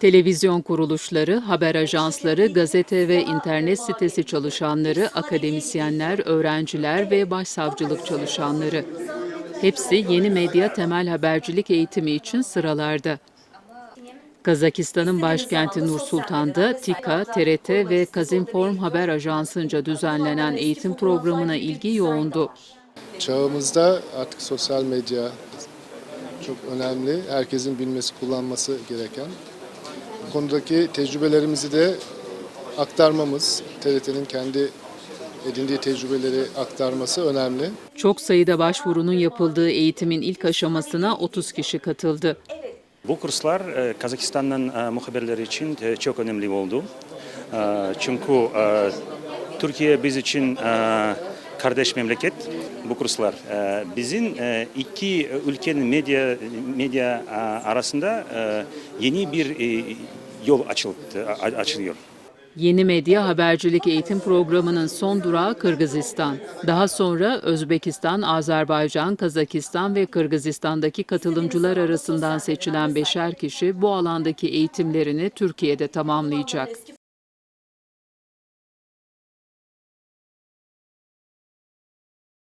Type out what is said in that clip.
Televizyon kuruluşları, haber ajansları, gazete ve internet sitesi çalışanları, akademisyenler, öğrenciler ve başsavcılık çalışanları. Hepsi yeni medya temel habercilik eğitimi için sıralarda. Kazakistan'ın başkenti Nur Sultan'da TİKA, TRT ve Kazinform Haber Ajansı'nca düzenlenen eğitim programına ilgi yoğundu. Çağımızda artık sosyal medya çok önemli. Herkesin bilmesi, kullanması gereken. Bu konudaki tecrübelerimizi de aktarmamız, TRT'nin kendi edindiği tecrübeleri aktarması önemli. Çok sayıda başvurunun yapıldığı eğitimin ilk aşamasına 30 kişi katıldı. Bu kurslar e, Kazakistan'ın e, muhabirleri için e, çok önemli oldu. Çünkü Türkiye biz için kardeş memleket. Bu kurslar e, bizim iki ülkenin medya medya e, arasında e, yeni bir e, yol açıldı, açılıyor. Yeni Medya Habercilik Eğitim Programı'nın son durağı Kırgızistan. Daha sonra Özbekistan, Azerbaycan, Kazakistan ve Kırgızistan'daki katılımcılar arasından seçilen beşer kişi bu alandaki eğitimlerini Türkiye'de tamamlayacak.